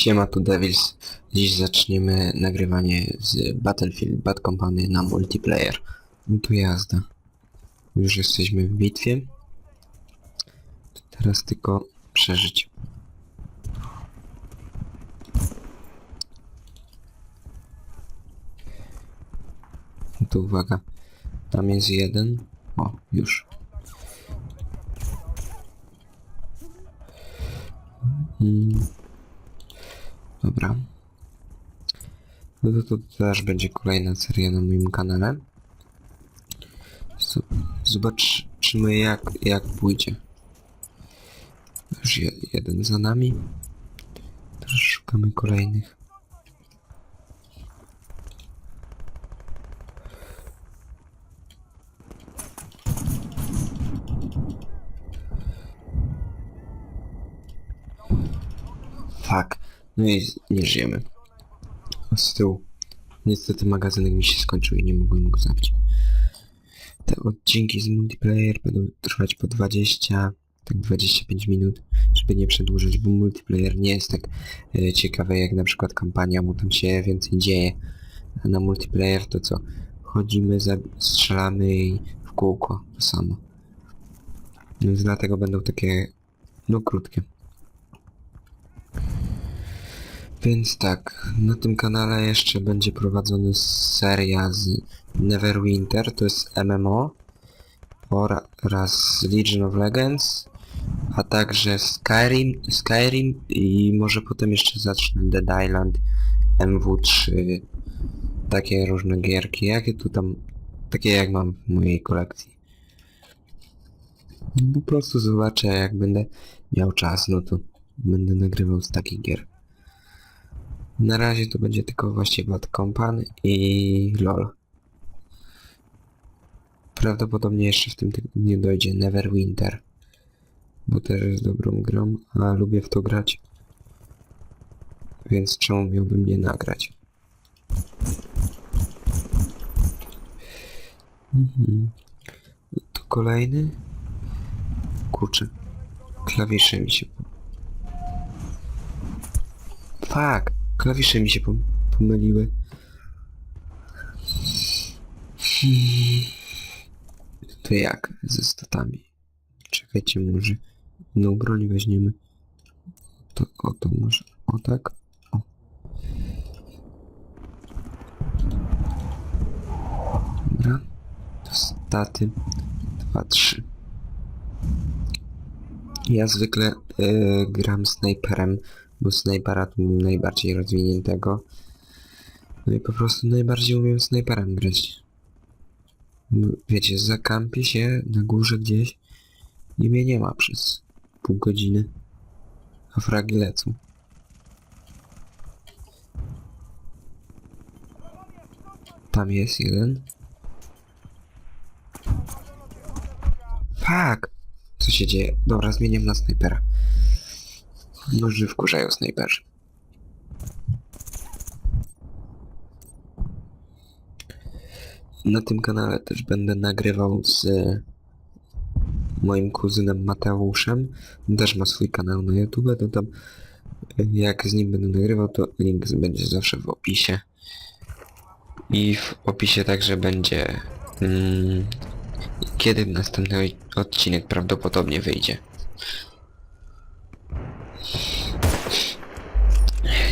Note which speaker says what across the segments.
Speaker 1: Siema tu Devils. Dziś zaczniemy nagrywanie z Battlefield Bad Company na multiplayer. No tu jazda. Już jesteśmy w bitwie. Teraz tylko przeżyć. No tu uwaga. Tam jest jeden. O, już. Mm. Dobra. No to, to też będzie kolejna seria na moim kanale. Zobaczymy jak, jak pójdzie. Już je, jeden za nami. Teraz szukamy kolejnych. Fuck. No i nie żyjemy. A z tyłu. Niestety magazynek mi się skończył i nie mogłem go zabić. Te odcinki z multiplayer będą trwać po 20, tak 25 minut, żeby nie przedłużyć, bo multiplayer nie jest tak e, ciekawy jak na przykład kampania, bo tam się więcej dzieje. A na multiplayer to co? Chodzimy, strzelamy i w kółko to samo. Więc dlatego będą takie, no krótkie. Więc tak, na tym kanale jeszcze będzie prowadzona seria z Neverwinter, to jest MMO oraz Legion of Legends, a także Skyrim, Skyrim i może potem jeszcze zacznę Dead Island, MW3, takie różne gierki, jakie tu tam, takie jak mam w mojej kolekcji. Po prostu zobaczę jak będę miał czas, no to będę nagrywał z takich gier. Na razie to będzie tylko właśnie Bad i LOL. Prawdopodobnie jeszcze w tym tygodniu dojdzie Neverwinter. Bo też jest dobrą grą, a lubię w to grać. Więc czemu miałbym nie nagrać? Mhm. To kolejny? Kurczę. Klawisze mi się... Fuck! Klawisze mi się pom- pomyliły. Hmm. To jak ze statami? Czekajcie, może no broń weźmiemy. To, o to może. O tak? O. Dobra. To staty. Dwa, trzy. Ja zwykle y, gram snajperem, bo snajpera tu najbardziej rozwiniętego. No i po prostu najbardziej umiem snajperem grać. Wiecie, zakampię się na górze gdzieś i mnie nie ma przez pół godziny. A fragi lecą. Tam jest jeden. Fuck! Co się dzieje? Dobra, zmieniam na snajpera. Może wkurzają snajperzy. Na tym kanale też będę nagrywał z moim kuzynem Mateuszem. On też ma swój kanał na YouTube, to tam jak z nim będę nagrywał, to link będzie zawsze w opisie. I w opisie także będzie mm, kiedy następny odcinek prawdopodobnie wyjdzie.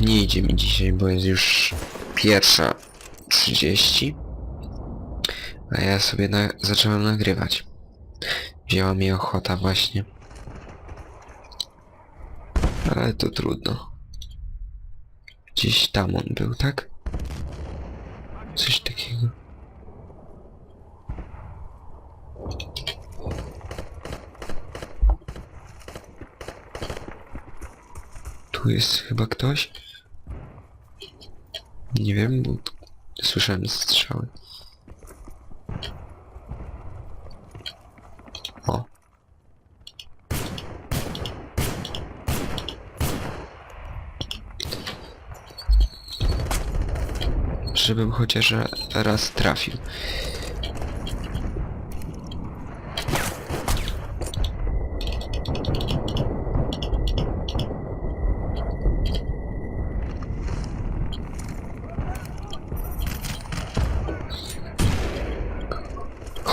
Speaker 1: Nie idzie mi dzisiaj, bo jest już pierwsza 30. A ja sobie na zacząłem nagrywać. Wzięła mi ochota właśnie. Ale to trudno. Gdzieś tam on był, tak? Coś takiego. Tu jest chyba ktoś? Nie wiem, bo słyszałem strzały. O. Żebym chociaż raz trafił.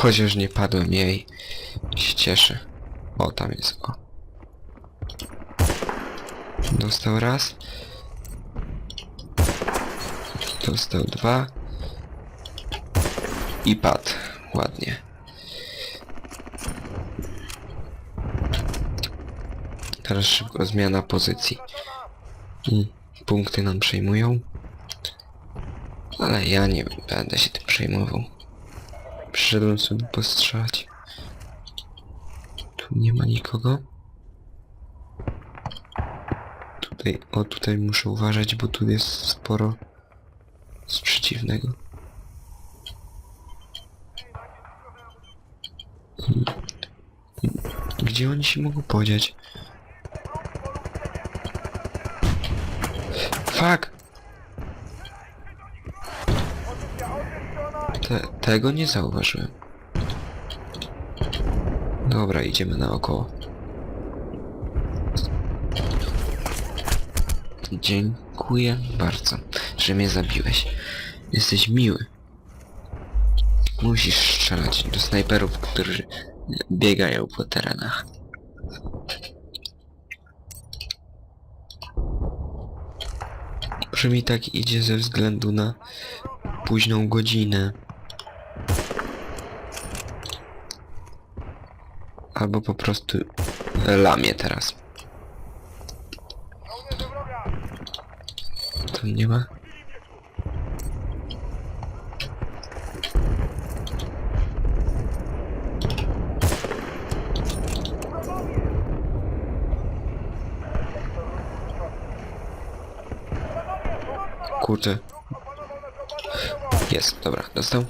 Speaker 1: Chociaż nie padłem jej. Się cieszę. O, tam jest, o. Dostał raz. Dostał dwa. I padł. Ładnie. Teraz szybko zmiana pozycji. Mm, Punkty nam przejmują. Ale ja nie będę się tym przejmował. Przyszedłem sobie postrzelać. Tu nie ma nikogo. Tutaj, o tutaj muszę uważać, bo tu jest sporo z przeciwnego. Hmm. Gdzie oni się mogą podziać? Fuck! Te, tego nie zauważyłem. Dobra, idziemy naokoło. Dziękuję bardzo, że mnie zabiłeś. Jesteś miły. Musisz strzelać do snajperów, którzy biegają po terenach. Że mi tak idzie ze względu na późną godzinę. Albo po prostu lamię teraz. Tam nie ma? Kurde. Jest, dobra, dostał.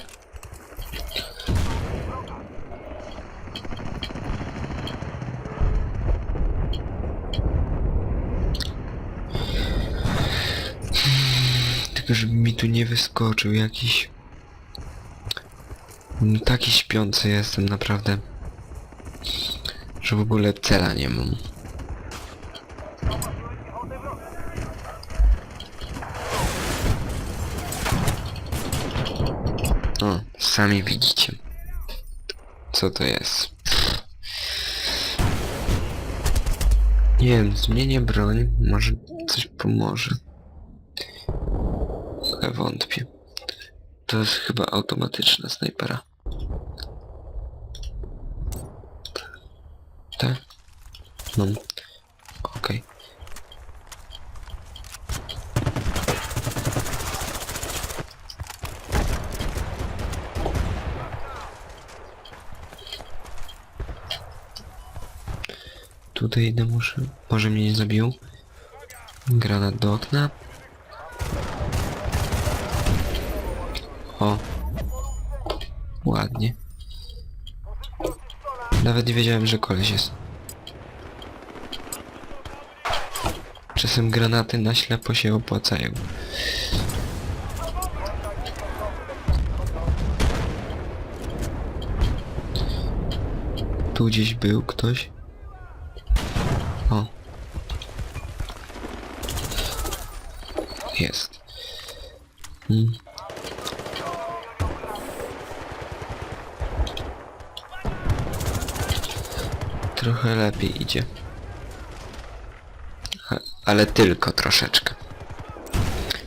Speaker 1: Tylko żeby mi tu nie wyskoczył jakiś... No, Taki śpiący jestem naprawdę. Że w ogóle cela nie mam. O, sami widzicie. Co to jest? Nie wiem, zmienię broń, może coś pomoże. Wątpię. To jest chyba automatyczna snajpera. Tak? No. Okej. Tutaj idę muszę. Może mnie nie zabił. Granat do okna. O. Ładnie. Nawet nie wiedziałem, że koleś jest. Czasem granaty na ślepo się opłacają. Tu gdzieś był ktoś. O. Jest. Hmm. Trochę lepiej idzie. Ale tylko troszeczkę.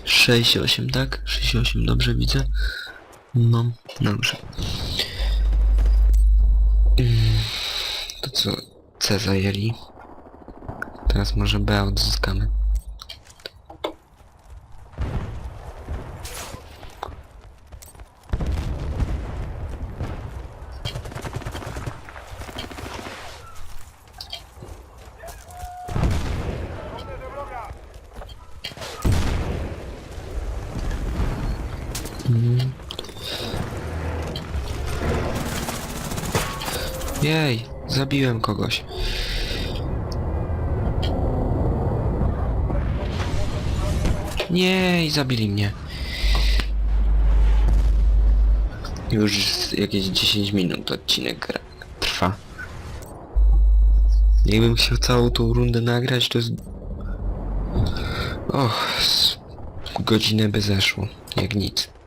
Speaker 1: 6-8, tak? 6-8, dobrze widzę? No, dobrze. To co? C zajęli. Teraz może B odzyskamy. Mm. Jej, zabiłem kogoś. Nie, zabili mnie. Już jakieś 10 minut odcinek trwa. Jakbym chciał całą tą rundę nagrać, to z... Och, godzinę by zeszło, jak nic.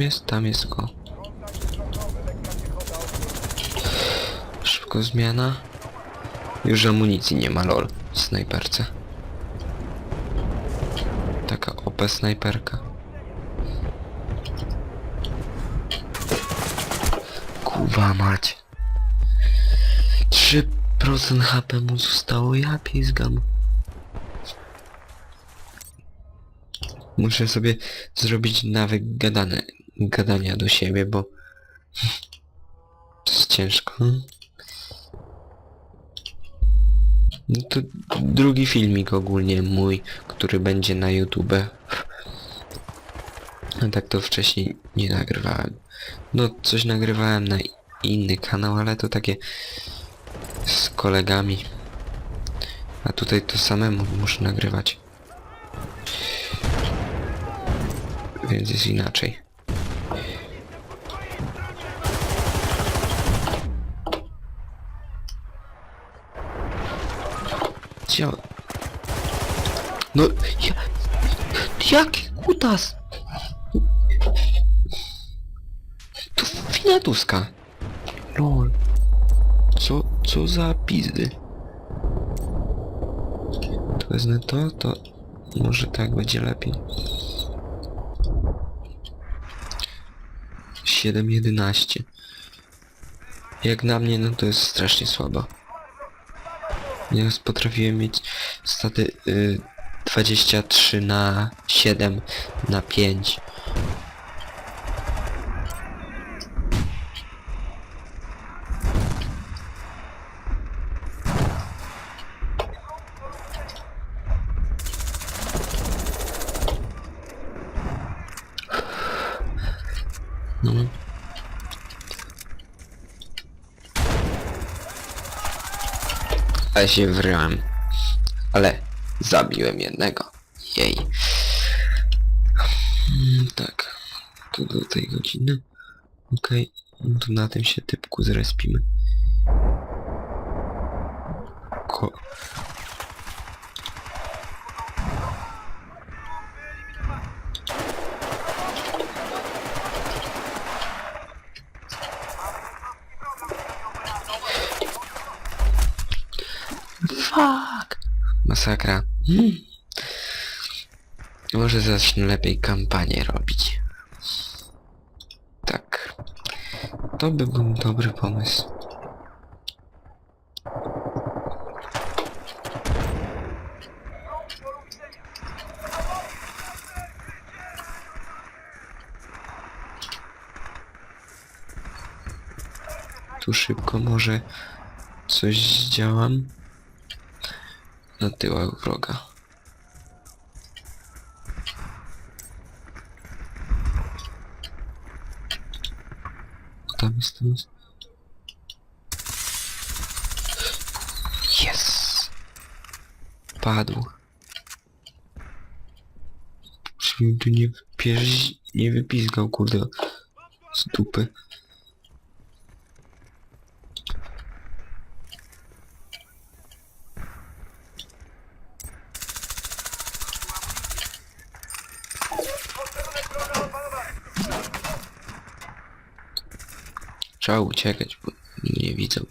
Speaker 1: Tam jest? Tam jest go. Szybko zmiana. Już amunicji nie ma, lol. W snajperce. Taka OP snajperka. Kuba mać. 3% HP mu zostało, ja pizgam. Muszę sobie zrobić nawyk gadane, gadania do siebie, bo to jest ciężko. No to drugi filmik ogólnie mój, który będzie na YouTube. A tak to wcześniej nie nagrywałem. No coś nagrywałem na inny kanał, ale to takie z kolegami. A tutaj to samemu muszę nagrywać. Więc jest inaczej. Gdzie? No, ja... Jaki kutas? To finatuska. Lol. Co, co za pizdy? To wezmę to, to może tak będzie lepiej. 7.11 Jak na mnie, no to jest strasznie słabo. Nieraz potrafiłem mieć staty y, 23 na 7 na 5. No. Ale się wryłem. Ale zabiłem jednego. Jej. Mm, tak. To do tej godziny. Okej. No to na tym się typku zrespimy. Ko Fuck. Masakra. Hmm. Może zacznę lepiej kampanię robić. Tak. To by był dobry pomysł. Tu szybko może coś zdziałam na tyłach wroga. Tam jest, tam jest. Yes! Padł. Żebym tu nie wypierz... nie wypizgał, kurde, z dupy. Trzeba uciekać, bo nie widzą.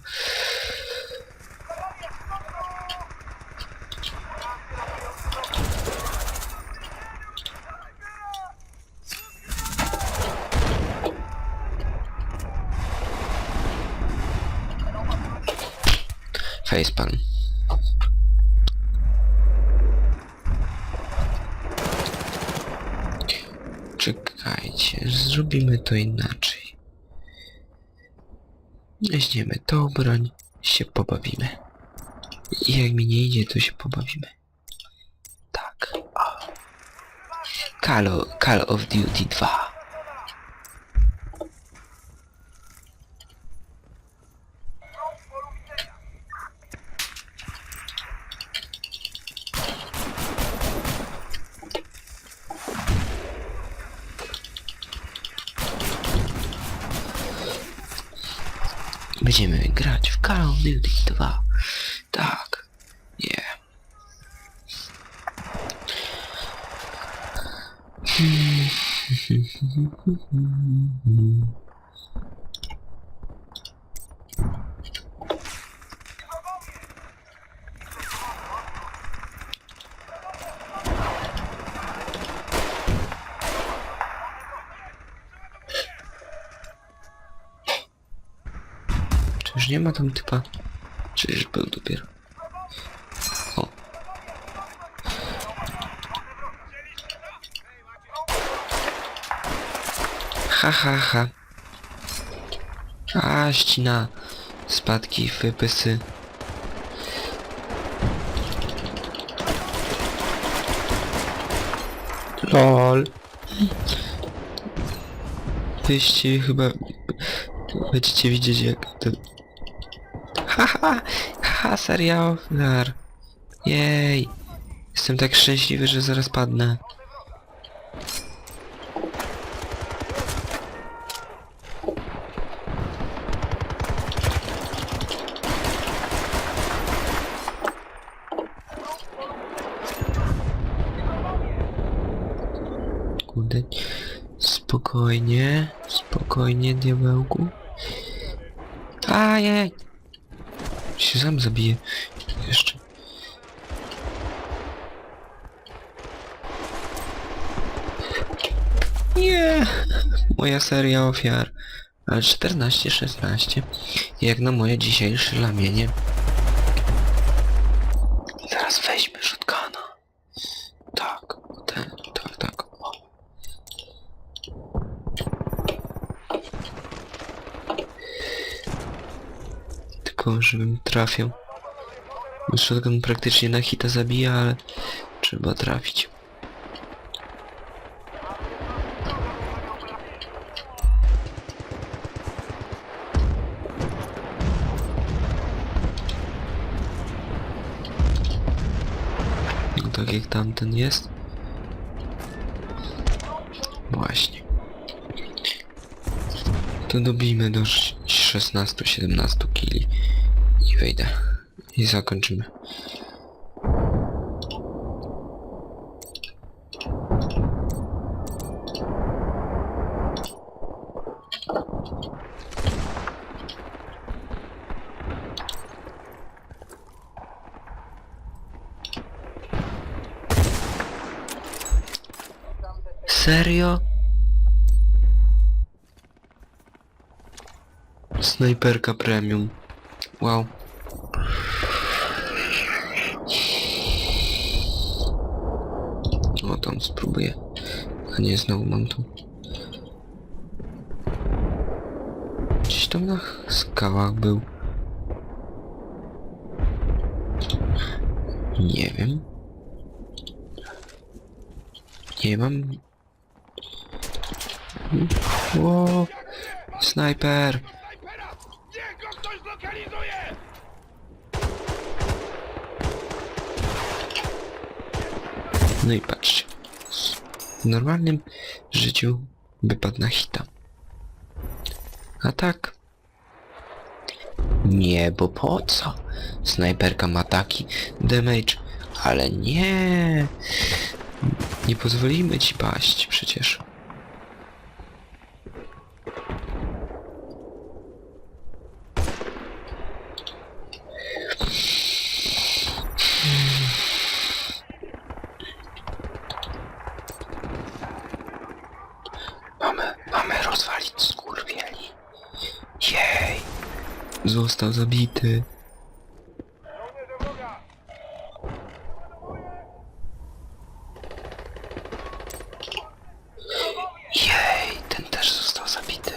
Speaker 1: Facepalm. Czekajcie, zrobimy to inaczej. Weźmiemy tą broń, się pobawimy. I jak mi nie idzie, to się pobawimy. Tak. O. Call, of Duty 2. Będziemy grać w Call of Duty 2. Tak. Nie. Hmm. Czyż nie ma tam typa? Czyż był dopiero? O. Ha ha ha. A ścina. Spadki, wypysy. LOL. Wyście chyba będziecie widzieć jak to... Haha, haha, seria ofiar. Jej. Jestem tak szczęśliwy, że zaraz padnę. Spokojnie, spokojnie, diabełku. Ajej! Się sam zabije. Jeszcze. Nie! Moja seria ofiar. Ale 14-16. Jak na moje dzisiejsze lamienie. Zaraz weźmy shotguna. Tak, ten, tak, tak. O. Tylko żebym trafił. Bo Shotgun praktycznie na hita zabija, ale trzeba trafić. No tak jak tamten jest. Właśnie. To dobijmy do 16-17 kili. Wejdę. I zakończymy. Serio? Snajperka premium. Wow. O, tam spróbuję. A nie, znowu mam tu. Gdzieś tam na skałach był. Nie wiem. Nie mam... Ło! Snajper! No i patrzcie. W normalnym życiu wypadł na hita. A tak... Nie, bo po co? Snajperka ma taki damage, ale nie. Nie pozwolimy ci paść przecież. Został zabity. Jej, ten też został zabity.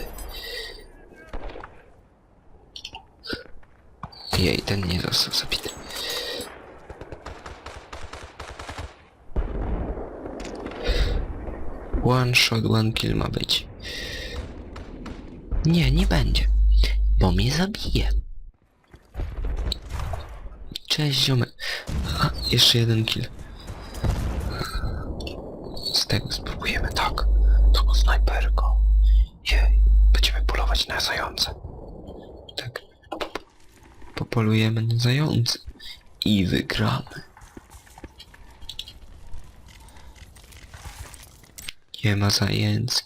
Speaker 1: Jej, ten nie został zabity. One shot, one kill ma być. Nie, nie będzie. Bo mnie zabije. Cześć ziomek. A, jeszcze jeden kill. Z tego spróbujemy, tak. To snajperko. Jej, będziemy polować na zające. Tak. Popolujemy na zające. I wygramy. Nie ma zajęcy.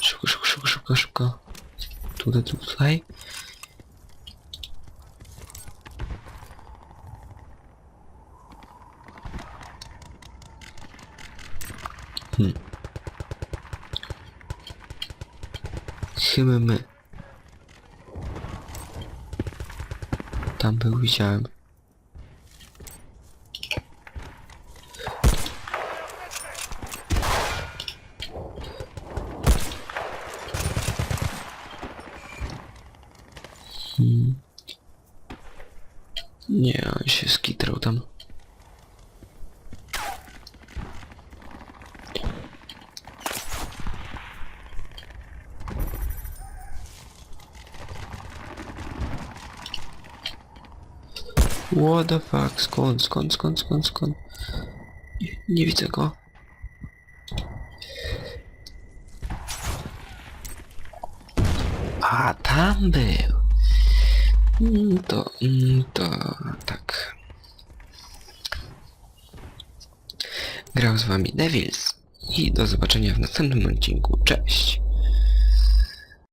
Speaker 1: Szybko, szybko, szybko. Tutaj, tutaj. Hmm. Chyba my. Tam był, widziałem. Hmm. Nie, on się skitrał tam. What the fuck? Skąd, skąd, skąd, skąd, skąd? Nie, nie widzę go. A, tam był. Mm, To, mm, to, tak. Grał z wami Devils i do zobaczenia w następnym odcinku. Cześć!